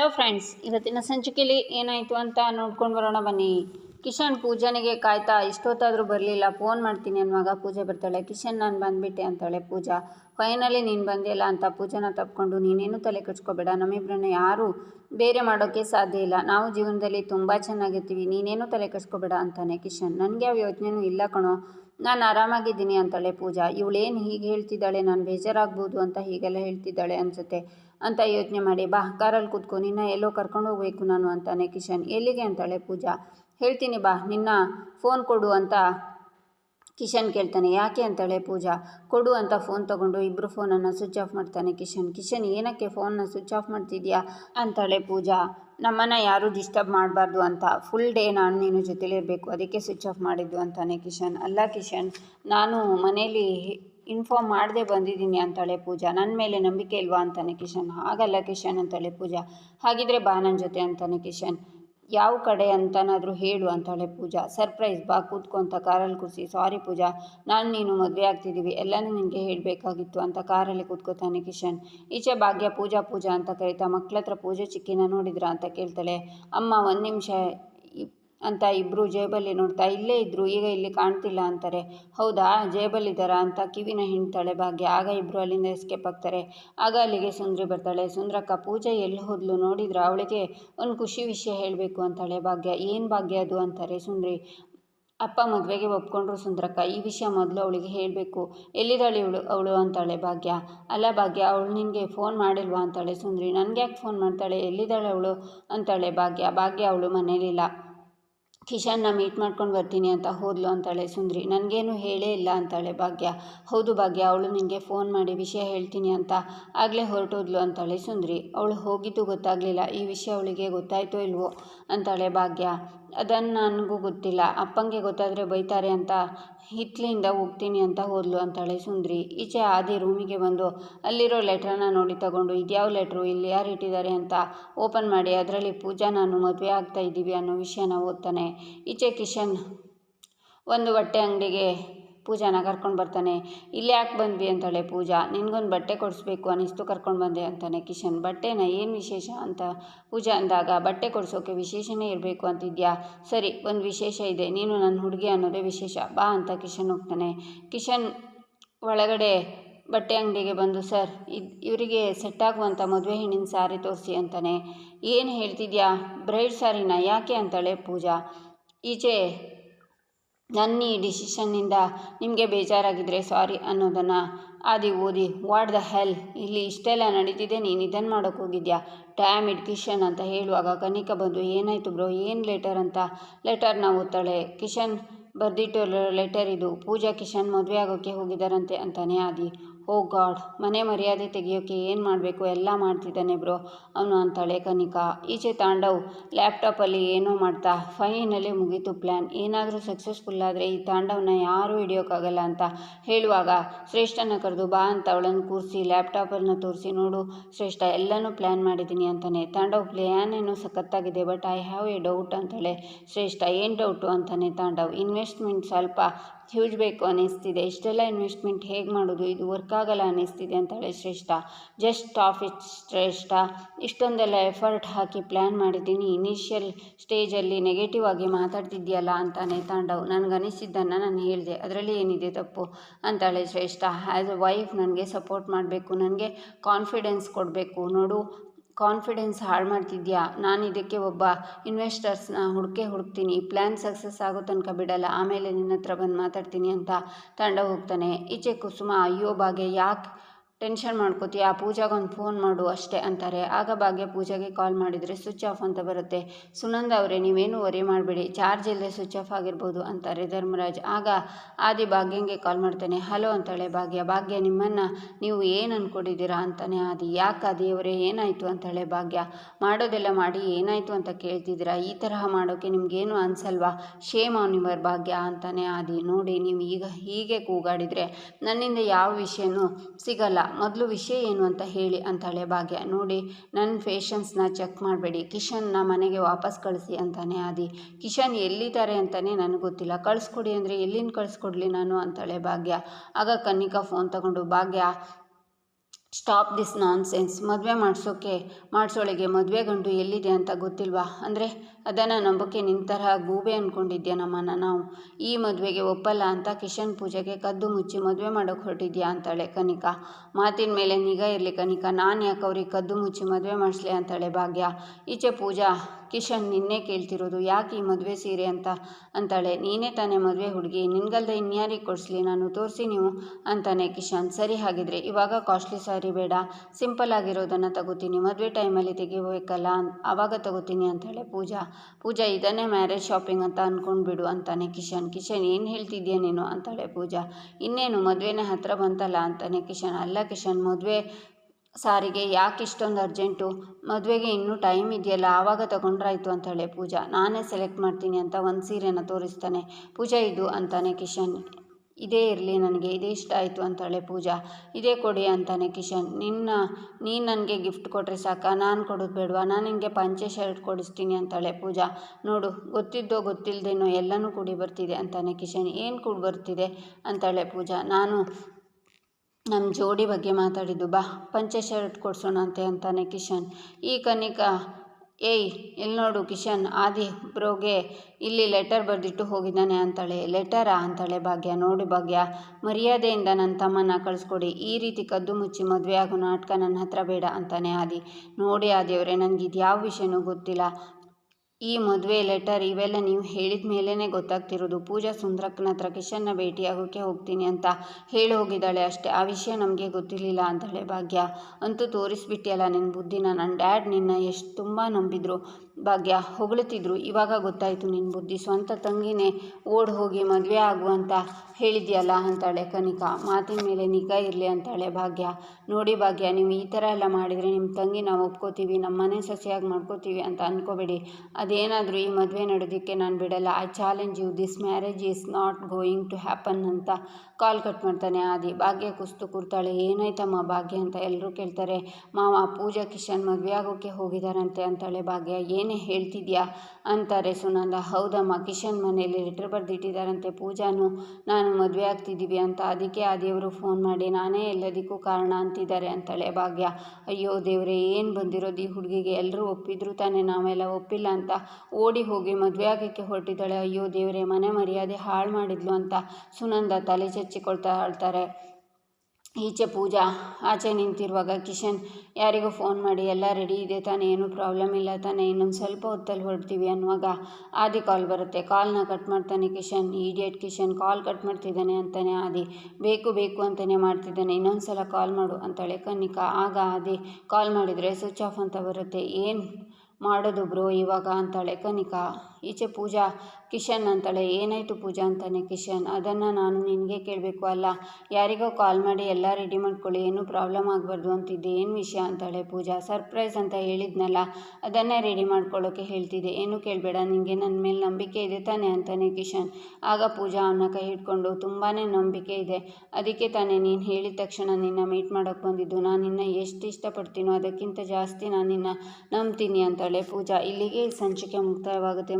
Hello friends ಇವತ್ತಿನ ಸಂಚಿಕೆಯಲ್ಲಿ ಏನಾಯಿತು ಅಂತ ನೋಡ್ಕೊಂಡು ಬರೋಣ ಬನ್ನಿ. ಕಿಶನ್ ಪೂಜನಿಗೆ ಕಾಯ್ತಾ ಇಷ್ಟೊತ್ತಾದರೂ ಬರಲಿಲ್ಲ. ಫೋನ್ ಮಾಡ್ತೀನಿ ಅನ್ನುವಾಗ ಪೂಜೆ ಬರ್ತಾಳೆ. ಕಿಶನ್, ನಾನು ಬಂದುಬಿಟ್ಟೆ ಅಂತಾಳೆ ಪೂಜಾ. ಫೈನಲಿ ನೀನು ಬಂದಿಲ್ಲ ಅಂತ ಪೂಜನ ತಪ್ಕೊಂಡು ನೀನೇನು ತಲೆ ಕಚ್ಕೋಬೇಡ ನಮ್ಮಿಬ್ಬರನ್ನ ಯಾರೂ ಬೇರೆ ಮಾಡೋಕ್ಕೆ ಸಾಧ್ಯ ಇಲ್ಲ. ನಾವು ಜೀವನದಲ್ಲಿ ತುಂಬ ಚೆನ್ನಾಗಿರ್ತೀವಿ. ನೀನೇನು ತಲೆ ಕಚ್ಕೋಬೇಡ ಅಂತಾನೆ ಕಿಶನ್. ನನಗೆ ಯಾವ ಯೋಚನೆನೂ ಇಲ್ಲ ಕಣೋ. ನಾನು ಆರಾಮಾಗಿದ್ದೀನಿ ಅಂತಾಳೆ ಪೂಜಾ. ಇವಳೇನು ಹೀಗೆ ಹೇಳ್ತಿದ್ದಾಳೆ? ನಾನು ಬೇಜಾರಾಗ್ಬೋದು ಅಂತ ಹೀಗೆಲ್ಲ ಹೇಳ್ತಿದ್ದಾಳೆ ಅನಿಸುತ್ತೆ. ಅಂತ ಯೋಚನೆ ಮಾಡಿ, ಬಾ, ಕಾರಲ್ಲಿ ಕೂತ್ಕೊ, ನಿನ್ನ ಎಲ್ಲೋ ಕರ್ಕೊಂಡು ಹೋಗ್ಬೇಕು ನಾನು ಅಂತಾನೆ ಕಿಶನ್. ಎಲ್ಲಿಗೆ? ಅಂತಾಳೆ ಪೂಜಾ. ಹೇಳ್ತೀನಿ ಬಾ, ನಿನ್ನ ಫೋನ್ ಕೊಡು ಅಂತ ಕಿಶನ್ ಕೇಳ್ತಾನೆ. ಯಾಕೆ? ಅಂತಾಳೆ ಪೂಜಾ. ಕೊಡು ಅಂತ ಫೋನ್ ತಗೊಂಡು ಇಬ್ಬರು ಫೋನನ್ನು ಸ್ವಿಚ್ ಆಫ್ ಮಾಡ್ತಾನೆ ಕಿಶನ್. ಕಿಶನ್, ಏನಕ್ಕೆ ಫೋನ್ನ ಸ್ವಿಚ್ ಆಫ್ ಮಾಡ್ತಿದ್ಯಾ? ಅಂತಾಳೆ ಪೂಜಾ. ನಮ್ಮನ್ನು ಯಾರೂ ಡಿಸ್ಟರ್ಬ್ ಮಾಡಬಾರ್ದು ಅಂತ. ಫುಲ್ ಡೇ ನಾನು ನೀನು ಜೊತೆಲಿರಬೇಕು. ಅದಕ್ಕೆ ಸ್ವಿಚ್ ಆಫ್ ಮಾಡಿದ್ದು ಅಂತಾನೆ ಕಿಶನ್. ಅಲ್ಲ ಕಿಶನ್, ನಾನು ಮನೇಲಿ ಇನ್ಫಾರ್ಮ್ ಮಾಡದೆ ಬಂದಿದ್ದೀನಿ ಅಂತಾಳೆ ಪೂಜಾ. ನನ್ನ ಮೇಲೆ ನಂಬಿಕೆ ಇಲ್ವಾ ಅಂತಾನೆ ಕಿಶನ್. ಹಾಗಲ್ಲ ಕಿಶನ್ ಅಂತಾಳೆ ಪೂಜಾ. ಹಾಗಿದ್ರೆ ಬಾ ನನ್ನ ಜೊತೆ ಅಂತಾನೆ ಕಿಶನ್. ಯಾವ ಕಡೆ ಅಂತನಾದರೂ ಹೇಳು ಅಂತಾಳೆ ಪೂಜಾ. ಸರ್ಪ್ರೈಸ್, ಬಾ ಕೂತ್ಕೊಂತ ಕಾರಲ್ಲಿ ಕೂರಿಸಿ. ಸಾರಿ ಪೂಜಾ. ನಾನು ನೀನು ಮದುವೆ ಆಗ್ತಿದ್ದೀವಿ ಎಲ್ಲನೂ ನಿನಗೆ ಹೇಳಬೇಕಾಗಿತ್ತು ಅಂತ ಕಾರಲ್ಲಿ ಕೂತ್ಕೋತಾನೆ ಕಿಶನ್. ಈಚೆ ಭಾಗ್ಯ ಪೂಜಾ ಪೂಜಾ ಅಂತ ಕರೀತಾ ಮಕ್ಕಳ ಹತ್ರ ಪೂಜೆ ಚಿಕ್ಕಿನ ನೋಡಿದ್ರಾ ಅಂತ ಕೇಳ್ತಾಳೆ. ಅಮ್ಮ ಒಂದು ನಿಮಿಷ ಅಂತ ಇಬ್ಬರು ಜೇಬಲ್ಲಿ ನೋಡ್ತಾ ಇಲ್ಲೇ ಇದ್ದರು ಈಗ ಇಲ್ಲಿ ಕಾಣ್ತಿಲ್ಲ ಅಂತಾರೆ. ಹೌದಾ? ಜೇಬಲ್ಲಿದ್ದಾರಾ ಅಂತ ಕಿವಿನ ಹಿಂಡ್ತಾಳೆ ಭಾಗ್ಯ. ಆಗ ಇಬ್ಬರು ಅಲ್ಲಿಂದ ಎಸ್ಕೇಪ್ ಆಗ್ತಾರೆ. ಆಗ ಅಲ್ಲಿಗೆ ಸುಂದ್ರಿ ಬರ್ತಾಳೆ. ಸುಂದ್ರಕ್ಕ ಪೂಜೆ ಎಲ್ಲಿ ಹೋದ್ಲು ನೋಡಿದ್ರ ಅವಳಿಗೆ ಒಂದು ಖುಷಿ ವಿಷಯ ಹೇಳಬೇಕು ಅಂತಾಳೆ ಭಾಗ್ಯ. ಏನು ಭಾಗ್ಯ ಅದು ಅಂತಾರೆ ಸುಂದ್ರಿ. ಅಪ್ಪ ಮದುವೆಗೆ ಒಪ್ಕೊಂಡ್ರು ಸುಂದ್ರಕ್ಕ. ಈ ವಿಷಯ ಮೊದಲು ಅವಳಿಗೆ ಹೇಳಬೇಕು. ಎಲ್ಲಿದ್ದಾಳೆ ಇವಳು? ಅವಳು ಅಂತಾಳೆ ಭಾಗ್ಯ. ಅಲ್ಲ ಭಾಗ್ಯ, ಅವಳು ನಿನಗೆ ಫೋನ್ ಮಾಡಿಲ್ವಾ ಅಂತಾಳೆ ಸುಂದ್ರಿ. ನನಗೆ ಯಾಕೆ ಫೋನ್ ಮಾಡ್ತಾಳೆ? ಎಲ್ಲಿದ್ದಾಳೆ ಅವಳು? ಅಂತಾಳೆ ಭಾಗ್ಯ. ಭಾಗ್ಯ ಅವಳು ಮನೇಲಿಲ್ಲ. ಕಿಶನ್ನ ಮೀಟ್ ಮಾಡ್ಕೊಂಡು ಬರ್ತೀನಿ ಅಂತ ಹೋದ್ಲು ಅಂತಾಳೆ ಸುಂದ್ರಿ. ನನಗೇನು ಹೇಳೇ ಇಲ್ಲ ಅಂತಾಳೆ ಭಾಗ್ಯ. ಹೌದು ಭಾಗ್ಯ, ಅವಳು ನಿನಗೆ ಫೋನ್ ಮಾಡಿ ವಿಷಯ ಹೇಳ್ತೀನಿ ಅಂತ ಆಗಲೇ ಹೊರಟೋದ್ಲು ಅಂತಾಳೆ ಸುಂದ್ರಿ. ಅವಳು ಹೋಗಿದ್ದು ಗೊತ್ತಾಗಲಿಲ್ಲ, ಈ ವಿಷಯ ಅವಳಿಗೆ ಗೊತ್ತಾಯಿತೋ ಇಲ್ವೋ ಅಂತಾಳೆ ಭಾಗ್ಯ. ಅದನ್ನು ನನಗೂ ಗೊತ್ತಿಲ್ಲ. ಅಪ್ಪಂಗೆ ಗೊತ್ತಾದರೆ ಬೈತಾರೆ ಅಂತ, ಹಿತ್ಲಿಂದ ಹೋಗ್ತೀನಿ ಅಂತ ಹೋದ್ಲು ಅಂತಾಳೆ ಸುಂದ್ರಿ. ಈಚೆ ಆದಿ ರೂಮಿಗೆ ಬಂದು, ಅಲ್ಲಿರೋ ಲೆಟ್ರನ್ನ ನೋಡಿ ತಗೊಂಡು, ಇದ್ಯಾವ ಲೆಟ್ರು, ಇಲ್ಲಿ ಯಾರು ಇಟ್ಟಿದ್ದಾರೆ ಅಂತ ಓಪನ್ ಮಾಡಿ, ಅದರಲ್ಲಿ ಪೂಜಾ ನಾನು ಮದುವೆ ಆಗ್ತಾ ಇದ್ದೀವಿ ಅನ್ನೋ ವಿಷಯನ ಓದ್ತಾನೆ. ಈಚೆ ಕಿಶನ್, ಒಂದು ಬಟ್ಟೆ ಅಂಗಡಿಗೆ ಪೂಜಾನ ಕರ್ಕೊಂಡು ಬರ್ತಾನೆ. ಇಲ್ಲಿ ಯಾಕೆ ಬಂದ್ವಿ? ಅಂತಾಳೆ, ಪೂಜಾ, ನಿನಗೊಂದು ಬಟ್ಟೆ ಕೊಡಿಸ್ಬೇಕು ಅನ್ನಿಸ್ತು ಕರ್ಕೊಂಡು ಬಂದೆ, ಅಂತಾನೆ. ಕಿಶನ್, ಬಟ್ಟೆನ ಏನು ವಿಶೇಷ? ಅಂತ ಪೂಜಾ ಅಂದಾಗ, ಬಟ್ಟೆ ಕೊಡಿಸೋಕೆ ವಿಶೇಷನೇ ಇರಬೇಕು ಅಂತಿದ್ಯಾ? ಸರಿ, ಒಂದು ವಿಶೇಷ ಇದೆ, ನೀನು ನನ್ನ ಹುಡುಗಿ ಅನ್ನೋದೇ ವಿಶೇಷ, ಬಾ, ಅಂತ ಕಿಶನ್ ಹೋಗ್ತಾನೆ. ಕಿಶನ್ ಒಳಗಡೆ ಬಟ್ಟೆ ಅಂಗಡಿಗೆ ಬಂದು, ಸರ್, ಇದು, ಇವರಿಗೆ ಸೆಟ್ ಆಗುವಂಥ ಮದುವೆ ಹೆಣ್ಣಿನ ಸಾರಿ ತೋರಿಸಿ, ಅಂತಾನೆ. ಏನು ಹೇಳ್ತಿದ್ಯಾ? ಬ್ರೈಡ್ ಸಾರಿನ? ಯಾಕೆ? ಅಂತಾಳೆ, ಪೂಜಾ. ಈಚೆ ನನ್ನ ಈ ಡಿಸಿಷನ್ನಿಂದ ನಿಮಗೆ ಬೇಜಾರಾಗಿದ್ದರೆ ಸಾರಿ ಅನ್ನೋದನ್ನು ಆದಿ ಓದಿ, ವಾಟ್ ದ ಹೆಲ್, ಇಲ್ಲಿ ಇಷ್ಟೆಲ್ಲ ನಡೀತಿದೆ, ನೀನು ಇದನ್ನು ಮಾಡೋಕ್ಕೆ ಹೋಗಿದ್ಯಾ? ಡ್ಯಾಮ್ ಇಟ್ ಕಿಶನ್ ಅಂತ ಹೇಳುವಾಗ ಕನಿಕ ಬಂದು, ಏನಾಯಿತು ಬ್ರೋ, ಏನು ಲೆಟರ್ ಅಂತ? ಲೆಟರ್ನ ಓದ್ತಾಳೆ, ಕಿಶನ್ ಬರೆದಿಟ್ಟು ಲೆಟರ್ ಇದು, ಪೂಜಾ ಕಿಶನ್ ಮದುವೆ ಆಗೋಕ್ಕೆ ಹೋಗಿದ್ದಾರಂತೆ ಅಂತಾನೆ ಆದಿ. ಓ ಗಾಡ್, ಮನೆ ಮರ್ಯಾದೆ ತೆಗೆಯೋಕ್ಕೆ ಏನು ಮಾಡಬೇಕು? ಎಲ್ಲ ಮಾಡ್ತಿದ್ದಾನೆ ಬ್ರೋ. ಅವನು ಅಂತಾಳೆ ಕನಿಕಾ. ಈಚೆ ತಾಂಡವ್, ಲ್ಯಾಪ್ಟಾಪಲ್ಲಿ ಏನೋ ಮಾಡ್ತಾ, ಫೈನಲಿ ಮುಗೀತು ಪ್ಲ್ಯಾನ್ ಏನಾದರೂ ಸಕ್ಸಸ್ಫುಲ್ ಆದರೆ ಈ ತಾಂಡವನ್ನ ಯಾರೂ ಹಿಡಿಯೋಕ್ಕಾಗಲ್ಲ ಅಂತ ಹೇಳುವಾಗ, ಶ್ರೇಷ್ಠನ ಕರೆದು ಬಾ ಅಂತ ಅವಳನ್ನು ಕೂರಿಸಿ, ಲ್ಯಾಪ್ಟಾಪನ್ನು ತೋರಿಸಿ, ನೋಡು ಶ್ರೇಷ್ಠ, ಎಲ್ಲನೂ ಪ್ಲ್ಯಾನ್ ಮಾಡಿದ್ದೀನಿ ಅಂತಾನೆ. ತಾಂಡವ್ ಪ್ಲ್ಯಾನ್ ಏನೋ ಸಖತ್ತಾಗಿದೆ, but I have a doubt ಅಂತಾಳೆ ಶ್ರೇಷ್ಠ. ಏನು ಡೌಟು ಅಂತಾನೆ ತಾಂಡವ್. ಇನ್ವೆಸ್ಟ್ಮೆಂಟ್ ಸ್ವಲ್ಪ ಹ್ಯೂಜ್ ಬೇಕು ಅನ್ನಿಸ್ತಿದೆ. ಇಷ್ಟೆಲ್ಲ ಇನ್ವೆಸ್ಟ್ಮೆಂಟ್ ಹೇಗೆ ಮಾಡೋದು? ಇದು ವರ್ಕ್ ಆಗಲ್ಲ ಅನ್ನಿಸ್ತಿದೆ ಅಂತಾಳೆ ಶ್ರೇಷ್ಠ. Just it Shreshtha. ಇಷ್ಟೊಂದೆಲ್ಲ ಎಫರ್ಟ್ ಹಾಕಿ ಪ್ಲ್ಯಾನ್ ಮಾಡಿದ್ದೀನಿ. ಇನಿಷಿಯಲ್ ಸ್ಟೇಜಲ್ಲಿ ನೆಗೆಟಿವ್ ಆಗಿ ಮಾತಾಡ್ತಿದ್ಯಲ್ಲ ನೇತಾಂಡವ್ ನನ್ಗೆ ಅನಿಸಿದ್ದನ್ನು ನಾನು ಹೇಳಿದೆ. ಅದರಲ್ಲಿ ಏನಿದೆ ತಪ್ಪು? ಅಂತಾಳೆ ಶ್ರೇಷ್ಠ. ಆ್ಯಸ್ ಅ ವೈಫ್ ನನಗೆ ಸಪೋರ್ಟ್ ಮಾಡಬೇಕು. ನನಗೆ ಕಾನ್ಫಿಡೆನ್ಸ್ ಕೊಡಬೇಕು. ನೋಡು ಕಾನ್ಫಿಡೆನ್ಸ್ ಹಾಳು ಮಾಡ್ತಿದ್ಯಾ? ನಾನು ಇದಕ್ಕೆ ಒಬ್ಬ ಇನ್ವೆಸ್ಟರ್ಸ್ನ ಹುಡುಕೆ ಹುಡುಕ್ತೀನಿ. ಪ್ಲ್ಯಾನ್ ಸಕ್ಸಸ್ ಆಗೋ ತನಕ ಬಿಡಲ್ಲ. ಆಮೇಲೆ ನಿನ್ನ ಹತ್ರ ಬಂದು ಮಾತಾಡ್ತೀನಿ ಅಂತ ತಂಡ ಹೋಗ್ತಾನೆ. ಈಚೆ ಕುಸುಮ, ಅಯ್ಯೋ ಬಾಗೆ ಯಾಕೆ ಟೆನ್ಷನ್ ಮಾಡ್ಕೋತೀಯ, ಆ ಪೂಜಾಗೊಂದು ಫೋನ್ ಮಾಡು ಅಷ್ಟೇ ಅಂತಾರೆ. ಆಗ ಭಾಗ್ಯ ಪೂಜಾಗೆ ಕಾಲ್ ಮಾಡಿದರೆ, ಸ್ವಿಚ್ ಆಫ್ ಅಂತ ಬರುತ್ತೆ. ಸುನಂದ ಅವರೇ, ನೀವೇನು ವರಿ ಮಾಡಬೇಡಿ. ಚಾರ್ಜ್ ಇಲ್ಲದೆ ಸ್ವಿಚ್ ಆಫ್ ಆಗಿರ್ಬೋದು ಅಂತಾರೆ ಧರ್ಮರಾಜ್. ಆಗ ಆದಿ ಭಾಗ್ಯಂಗೆ ಕಾಲ್ ಮಾಡ್ತಾನೆ, ಹಲೋ ಅಂತಾಳೆ ಭಾಗ್ಯ. ಭಾಗ್ಯ, ನಿಮ್ಮನ್ನು ನೀವು ಏನು ಅಂದ್ಕೊಂಡಿದ್ದೀರಾ ಅಂತಾನೆ ಆದಿ. ಯಾಕೆ ಆದಿಯವರೇ ಏನಾಯಿತು? ಅಂತಾಳೆ ಭಾಗ್ಯ. ಮಾಡೋದೆಲ್ಲ ಮಾಡಿ ಏನಾಯಿತು ಅಂತ ಕೇಳ್ತಿದ್ದೀರಾ? ಈ ತರಹ ಮಾಡೋಕ್ಕೆ ನಿಮಗೇನು ಅನ್ಸಲ್ವಾ? ಶೇಮ್ ಆನ್ ಯುವರ್ ಭಾಗ್ಯ ಅಂತಾನೆ ಆದಿ. ನೋಡಿ, ನೀವು ಈಗ ಹೀಗೆ ಕೂಗಾಡಿದರೆ ನನ್ನಿಂದ ಯಾವ ವಿಷಯನೂ ಸಿಗಲ್ಲ. ಮೊದಲು ವಿಷಯ ಏನು ಅಂತ ಹೇಳಿ ಅಂತಾಳೆ ಭಾಗ್ಯ. ನೋಡಿ ನನ್ನ ಫೇಷನ್ಸ್ನ ಚೆಕ್ ಮಾಡಬೇಡಿ. ಕಿಶನ್ನ ಮನೆಗೆ ವಾಪಸ್ ಕಳಿಸಿ ಅಂತಾನೆ ಆದಿ. ಕಿಶನ್ ಎಲ್ಲಿದ್ದಾರೆ ಅಂತಲೇ ನನಗೆ ಗೊತ್ತಿಲ್ಲ. ಕಳಿಸ್ಕೊಡಿ ಅಂದರೆ ಎಲ್ಲಿಂದ ಕಳಿಸ್ಕೊಡ್ಲಿ ನಾನು ಅಂತಾಳೆ ಭಾಗ್ಯ. ಆಗ ಕನ್ನಿಕಾ ಫೋನ್ ತಗೊಂಡು, ಭಾಗ್ಯ ಸ್ಟಾಪ್ ದಿಸ್ ನಾನ್ ಸೆನ್ಸ್ ಮದುವೆ ಮಾಡಿಸೋಕೆ, ಮಾಡಿಸೋಳಿಗೆ ಮದುವೆ ಗಂಡು ಎಲ್ಲಿದೆ ಅಂತ ಗೊತ್ತಿಲ್ವಾ? ಅಂದರೆ, ಅದನ್ನು ನಂಬೋಕೆ ನಿನ್ನ ತರಹ ಗೂಬೆ ಅಂದ್ಕೊಂಡಿದ್ಯಾ ನಮ್ಮನ್ನು ನಾವು? ಈ ಮದುವೆಗೆ ಒಪ್ಪಲ್ಲ ಅಂತ ಕಿಶನ್ ಪೂಜೆಗೆ ಕದ್ದು ಮುಚ್ಚಿ ಮದುವೆ ಮಾಡೋಕೆ ಹೊರಟಿದ್ಯಾ ಅಂತಾಳೆ ಕನಿಕಾ. ಮಾತಿನ ಮೇಲೆ ನಿಗಾ ಇರಲಿ ಕನಿಕಾ. ನಾನು ಯಾಕೆ ಅವ್ರಿಗೆ ಕದ್ದು ಮುಚ್ಚಿ ಮದುವೆ ಮಾಡಿಸ್ಲಿ ಅಂತಾಳೆ ಭಾಗ್ಯ. ಈಚೆ ಪೂಜಾ ಕಿಶನ್ ನಿನ್ನೆ ಕೇಳ್ತಿರೋದು, ಯಾಕೆ ಈ ಮದುವೆ ಸೀರೆ ಅಂತ? ಅಂತಾಳೆ. ನೀನೇ ತಾನೇ ಮದುವೆ ಹುಡುಗಿ, ನಿನ್ಗಲ್ದೆ ಇನ್ಯಾರಿಗೆ ಕೊಡಿಸ್ಲಿ? ನಾನು ತೋರಿಸಿ ನೀವು, ಅಂತಾನೆ ಕಿಶನ್. ಸರಿ ಹಾಗಿದ್ರೆ, ಇವಾಗ ಕಾಸ್ಟ್ಲಿ ಸಾರಿ ಬೇಡ. ಸಿಂಪಲ್ ಆಗಿರೋದನ್ನು ತಗೋತೀನಿ. ಮದುವೆ ಟೈಮಲ್ಲಿ ತೆಗಿಬೇಕಲ್ಲ ಆವಾಗ ತಗೋತೀನಿ, ಅಂತಾಳೆ ಪೂಜಾ. ಪೂಜಾ ಇದನ್ನೇ ಮ್ಯಾರೇಜ್ ಶಾಪಿಂಗ್ ಅಂತ ಅಂದ್ಕೊಂಡ್ಬಿಡು ಅಂತಾನೆ ಕಿಶನ್. ಕಿಶನ್, ಏನು ಹೇಳ್ತಿದ್ಯಾ ನೀನು? ಅಂತಾಳೆ ಪೂಜಾ. ಇನ್ನೇನು, ಮದುವೆನೇ ಹತ್ರ ಬಂತಲ್ಲ, ಅಂತಾನೆ ಕಿಶನ್. ಅಲ್ಲ ಕಿಶನ್, ಮದುವೆ ಸಾರಿಗೆ ಯಾಕೆ ಇಷ್ಟೊಂದು ಅರ್ಜೆಂಟು? ಮದುವೆಗೆ ಇನ್ನೂ ಟೈಮ್ ಇದೆಯಲ್ಲ, ಆವಾಗ ತೊಗೊಂಡ್ರಾಯ್ತು ಅಂತ ಹೇಳಿ ಪೂಜಾ. ನಾನೇ ಸೆಲೆಕ್ಟ್ ಮಾಡ್ತೀನಿ ಅಂತ ಒಂದು ಸೀರೆನ ತೋರಿಸ್ತಾನೆ. ಪೂಜಾ, ಇದು ಅಂತಾನೆ ಕಿಶನ್. ಇದೇ ಇರಲಿ ನನಗೆ, ಇದೇ ಇಷ್ಟ ಆಯಿತು ಅಂತಾಳೆ ಪೂಜಾ. ಇದೇ ಕೊಡಿ ಅಂತಾನೆ ಕಿಶನ್. ನಿನ್ನ, ನೀನು ನನಗೆ ಗಿಫ್ಟ್ ಕೊಟ್ಟರೆ ಸಾಕ? ನಾನು ಕೊಡೋದು ಬೇಡವಾ? ನಾನು ನಿನಗೆ ಪಂಚೆ ಶರ್ಟ್ ಕೊಡಿಸ್ತೀನಿ ಅಂತಾಳೆ ಪೂಜಾ. ನೋಡು, ಗೊತ್ತಿದ್ದೋ ಗೊತ್ತಿಲ್ಲದೇನೋ ಎಲ್ಲನೂ ಕೂಡಿ ಬರ್ತಿದೆ ಅಂತಾನೆ ಕಿಶನ್. ಏನು ಕೂಡಿ ಬರ್ತಿದೆ ಅಂತಾಳೆ ಪೂಜಾ. ನಾನು ನಮ್ಮ ಜೋಡಿ ಬಗ್ಗೆ ಮಾತಾಡಿದ್ದು. ಬಾ, ಪಂಚೆ ಶರ್ಟ್ ಕೊಡ್ಸೋಣ ಅಂತೆ ಅಂತಾನೆ ಕಿಶನ್. ಈ ಕನಿಕಾ, ಏಯ್ ಇಲ್ಲಿ ನೋಡು ಕಿಶನ್, ಆದಿ ಬ್ರೋಗೆ ಇಲ್ಲಿ ಲೆಟರ್ ಬರೆದಿಟ್ಟು ಹೋಗಿದ್ದಾನೆ ಅಂತಾಳೆ. ಲೆಟರಾ ಅಂತಾಳೆ ಭಾಗ್ಯ, ನೋಡಿ ಭಾಗ್ಯ, ಮರ್ಯಾದೆಯಿಂದ ನನ್ನ ತಮ್ಮನ ಕಳಿಸ್ಕೊಡಿ. ಈ ರೀತಿ ಕದ್ದು ಮುಚ್ಚಿ ಮದುವೆ ಆಗೋ ನಾಟಕ ನನ್ನ ಹತ್ರ ಬೇಡ ಅಂತಾನೆ ಆದಿ. ನೋಡಿ ಆದಿಯವರೇ ನನಗೆ ಇದು ಯಾವ ವಿಷಯನೂ ಗೊತ್ತಿಲ್ಲ. ಈ ಮದುವೆ ಲೆಟರ್ ಇವೆಲ್ಲ ನೀವು ಹೇಳಿದ ಮೇಲೇ ಗೊತ್ತಾಗ್ತಿರೋದು. ಪೂಜಾ ಸುಂದ್ರಕ್ಕನ ಹತ್ರ ಕಿಶನ್ನ ಭೇಟಿಯಾಗೋಕ್ಕೆ ಹೋಗ್ತೀನಿ ಅಂತ ಹೇಳಿ ಹೋಗಿದ್ದಾಳೆ. ಅಷ್ಟೇ, ಆ ವಿಷಯ ನಮಗೆ ಗೊತ್ತಿರಲಿಲ್ಲ ಅಂತಾಳೆ ಭಾಗ್ಯ. ಅಂತೂ ತೋರಿಸ್ಬಿಟ್ಟಿಯಲ್ಲ ನಿನ್ನ ಬುದ್ಧಿನ. ನನ್ನ ಡ್ಯಾಡ್ ನಿನ್ನ ಎಷ್ಟು ತುಂಬ ನಂಬಿದ್ರು ಭಾಗ್ಯ. ಹೊಗಳುತ್ತಿದ್ರು ಇವಾಗ ಗೊತ್ತಾಯಿತು ನಿನ್ನ ಬುದ್ಧಿ ಸ್ವಂತ ತಂಗಿನೇ ಓಡ್ ಹೋಗಿ ಮದುವೆ ಆಗುವಂತ ಹೇಳಿದ್ಯಲ್ಲ ಅಂತಾಳೆ ಕನಿಕಾ. ಮಾತಿನ ಮೇಲೆ ನಿಗಾ ಇರಲಿ ಅಂತಾಳೆ ಭಾಗ್ಯ. ನೋಡಿ ಭಾಗ್ಯ, ನೀವು ಈ ಥರ ಎಲ್ಲ ಮಾಡಿದರೆ ನಿಮ್ಮ ತಂಗಿ ನಾವು ಒಪ್ಕೋತೀವಿ ನಮ್ಮ ಮನೆ ಸಸಿಯಾಗಿ ಮಾಡ್ಕೋತೀವಿ ಅಂತ ಅಂದ್ಕೋಬೇಡಿ ಅದೇನಾದರೂ ಈ ಮದುವೆ ನಡೆಯೋದಕ್ಕೆ ನಾನು ಬಿಡಲ್ಲ. I challenge you this marriage is not going to happen ಅಂತ ಕಾಲ್ ಕಟ್ ಮಾಡ್ತಾನೆ ಆದಿ. ಭಾಗ್ಯ ಕುಸ್ತು ಕೂರ್ತಾಳೆ. ಏನಾಯ್ತಮ್ಮ ಭಾಗ್ಯ ಅಂತ ಎಲ್ಲರೂ ಕೇಳ್ತಾರೆ. ಮಾವ ಪೂಜಾ ಕಿಶನ್ ಮದುವೆ ಆಗೋಕ್ಕೆ ಹೋಗಿದ್ದಾರಂತೆ ಅಂತಾಳೆ ಭಾಗ್ಯ. ಏನೇ ಹೇಳ್ತಿದ್ಯಾ ಅಂತಾರೆ ಸುನಂದ. ಹೌದಮ್ಮ, ಕಿಶನ್ ಮನೆಯಲ್ಲಿ ಲೆಟರ್ ಬರೆದಿಟ್ಟಿದ್ದಾರಂತೆ ಪೂಜಾನು. ನಾನು ಮದುವೆ ಆಗ್ತಿದ್ದೀವಿ ಅಂತ ಅದಕ್ಕೆ ಆ ದೇವರು ಫೋನ್ ಮಾಡಿ, ನಾನೇ ಎಲ್ಲದಕ್ಕೂ ಕಾರಣ ಅಂತಿದ್ದಾರೆ ಅಂತಾಳೆ ಭಾಗ್ಯ. ಅಯ್ಯೋ ದೇವರೇ, ಏನು ಬಂದಿರೋದು ಈ ಹುಡುಗಿಗೆ? ಎಲ್ಲರೂ ಒಪ್ಪಿದ್ರು ತಾನೇ, ನಾವೆಲ್ಲ ಒಪ್ಪಿಲ್ಲ ಅಂತ ಓಡಿ ಹೋಗಿ ಮದುವೆ ಆಗೋಕ್ಕೆ ಹೊರಟಿದ್ದಾಳೆ. ಅಯ್ಯೋ ದೇವರೇ, ಮನೆ ಮರ್ಯಾದೆ ಹಾಳು ಮಾಡಿದ್ಲು ಅಂತ ಸುನಂದ ತಲೆ ಚಚ್ಚಿಕೊಳ್ತಾ ಹೇಳ್ತಾರೆ. ಈಚೆ ಪೂಜಾ, ಆಚೆ ನಿಂತಿರುವಾಗ ಕಿಶನ್, ಯಾರಿಗೂ ಫೋನ್ ಮಾಡಿ, ಎಲ್ಲ ರೆಡಿ ಇದೆ ತಾನೇ, ಏನೂ ಪ್ರಾಬ್ಲಮ್ ಇಲ್ಲ ತಾನೇ, ಇನ್ನೊಂದು ಸ್ವಲ್ಪ ಹೊತ್ತಲ್ಲಿ ಹೊರಡ್ತೀವಿ ಅನ್ನುವಾಗ ಆದಿ ಕಾಲ್ ಬರುತ್ತೆ. ಕಾಲ್ನ ಕಟ್ ಮಾಡ್ತಾನೆ Kishan. Idiot Kishan call cut ಮಾಡ್ತಿದ್ದಾನೆ ಅಂತಾನೆ ಆದಿ. ಬೇಕು ಬೇಕು ಅಂತಾನೆ ಮಾಡ್ತಿದ್ದಾನೆ. ಇನ್ನೊಂದು ಸಲ ಕಾಲ್ ಮಾಡು ಅಂತಾಳೆ ಕನ್ನಿಕಾ. ಆಗ ಆದಿ ಕಾಲ್ ಮಾಡಿದರೆ ಸ್ವಿಚ್ ಆಫ್ ಅಂತ ಬರುತ್ತೆ. ಏನು ಮಾಡೋದು ಬ್ರೋ ಇವಾಗ ಅಂತಾಳೆ ಕನಿಕಾ ಈಚೆ ಪೂಜಾ, ಕಿಶನ್ ಅಂತಾಳೆ, ಏನಾಯಿತು ಪೂಜಾ ಅಂತಾನೆ ಕಿಶನ್, ಅದನ್ನು ನಾನು ನಿನಗೆ ಕೇಳಬೇಕು ಅಲ್ಲ? ಯಾರಿಗೋ ಕಾಲ್ ಮಾಡಿ ಎಲ್ಲ ರೆಡಿ ಮಾಡ್ಕೊಳ್ಳಿ, ಏನೂ ಪ್ರಾಬ್ಲಮ್ ಆಗಬಾರ್ದು ಅಂತಿದ್ದೆ, ಏನು ವಿಷಯ ಅಂತಾಳೆ ಪೂಜಾ. ಸರ್ಪ್ರೈಸ್ ಅಂತ ಹೇಳಿದ್ನಲ್ಲ, ಅದನ್ನೇ ರೆಡಿ ಮಾಡ್ಕೊಳ್ಳೋಕೆ ಹೇಳ್ತಿದ್ದೆ. ಏನು ಕೇಳಬೇಡ ನಿನಗೆ ನನ್ನ ಮೇಲೆ ನಂಬಿಕೆ ಇದೆ ತಾನೆ ಅಂತಾನೆ ಕಿಶನ್. ಆಗ ಪೂಜಾ ಅವನ ಕೈ ಹಿಡ್ಕೊಂಡು ತುಂಬಾ ನಂಬಿಕೆ ಇದೆ. ಅದಕ್ಕೆ ತಾನೇ ನೀನು ಹೇಳಿದ ತಕ್ಷಣ ನಿನ್ನ ಮೀಟ್ ಮಾಡೋಕ್ಕೆ ಬಂದಿದ್ದು. ನಾನು ನಿನ್ನ ಎಷ್ಟು ಇಷ್ಟಪಡ್ತೀನೋ ಅದಕ್ಕಿಂತ ಜಾಸ್ತಿ ನಾನು ನಿನ್ನ ನಂಬ್ತೀನಿ ಅಂತಾಳೆ ಪೂಜಾ. ಇಲ್ಲಿಗೆ ಸಂಚಿಕೆ ಮುಕ್ತಾಯವಾಗುತ್ತೆ